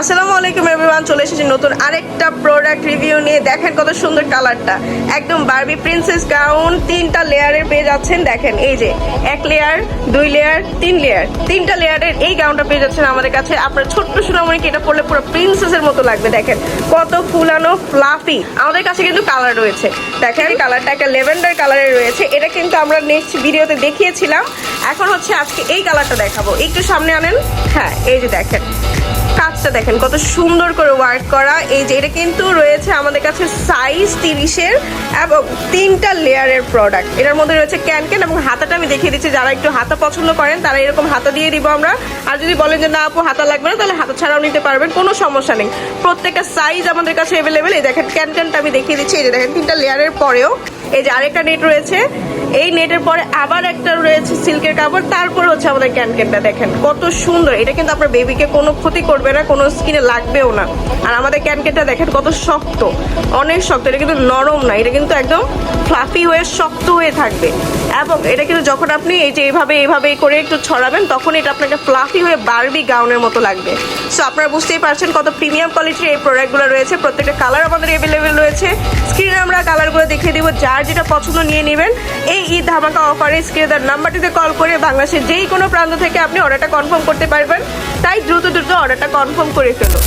আসসালামু আলাইকুম এভরিওয়ান চলে এসেছি নতুন আরেকটা প্রোডাক্ট রিভিউ নিয়ে। দেখেন কত সুন্দর কালারটা একদম বারবি প্রিন্সেস গাউন তিনটা লেয়ারের পেয়ে যাচ্ছেন। দেখেন, এই যে এক লেয়ার দুই লেয়ার তিন লেয়ার তিনটা লেয়ারের এই গাউনটা পেয়ে যাচ্ছেন আমাদের কাছে। আপনার ছোট্ট সোনামণিকে এটা পরলে পুরো প্রিন্সেসের মতো লাগবে? দেখেন, কত ফুলানো ফ্লাফি আমাদের কাছে কিন্তু কালার রয়েছে। দেখেন কালারটা একটা লেভেন্ডার কালারের রয়েছে। এটা কিন্তু আমরা নেক্সট ভিডিওতে দেখিয়েছিলাম। এখন হচ্ছে আজকে এই কালারটা দেখাবো। একটু সামনে আনেন। হ্যাঁ এই যে দেখেন। কাজটা দেখেন, কত সুন্দর করে ওয়ার্ক করা। এই যে এটা কিন্তু রয়েছে আমাদের কাছে সাইজ তিরিশের এবং তিনটা লেয়ারের প্রোডাক্ট এটার মধ্যে রয়েছে ক্যান ক্যান এবং হাতাটা আমি দেখিয়ে দিচ্ছি, যারা একটু হাতা পছন্দ করেন, তারা এরকম হাতা দিয়ে দিব আমরা। আর যদি বলেন যে, না আপু, হাতা লাগবে না, তাহলে হাতা ছাড়াও নিতে পারবেন, কোনো সমস্যা নেই। প্রত্যেকটা সাইজ আমাদের কাছে অ্যাভেলেবেল এই দেখেন ক্যান ক্যানটা আমি দেখিয়ে দিচ্ছি। এই যে দেখেন, তিনটা লেয়ারের পরেও। এই যে আরেকটা নেট রয়েছে। এই নেটের পরে আবার একটা রয়েছে সিল্কের কাপড়, তারপর হচ্ছে আমাদের ক্যানকেনটা দেখেন, কত সুন্দর। এটা কিন্তু আপনার বেবিকে কোনো ক্ষতি করবে না, কোনো স্কিনে লাগবেও না। আর আমাদের ক্যানকেনটা দেখেন কত শক্ত, অনেক শক্ত, এটা কিন্তু নরম না, এটা কিন্তু একদম ফ্লাফি হয়ে শক্ত হয়ে থাকবে। এবং এটা কিন্তু যখন আপনি এই যে এইভাবে এইভাবে করে একটু ছড়াবেন, তখন এটা আপনাকে ফ্লাফি হয়ে বারবি গাউনের মতো লাগবে। সো আপনারা বুঝতেই পারছেন কত প্রিমিয়াম কোয়ালিটির এই প্রোডাক্টগুলো রয়েছে, প্রত্যেকটা কালার আমাদের অ্যাভেলেবেল রয়েছে। স্ক্রিনে আমরা কালারগুলো দেখিয়ে দিব, যার যেটা পছন্দ নিয়ে নেবেন। এই ঈদ ধামাকা অফারে স্ক্রিনে তার নাম্বারটিতে কল করে বাংলাদেশের যেই কোনো প্রান্ত থেকে আপনি অর্ডারটা কনফার্ম করতে পারবেন। তাই দ্রুত দ্রুত অর্ডারটা কনফার্ম করে ফেলুন।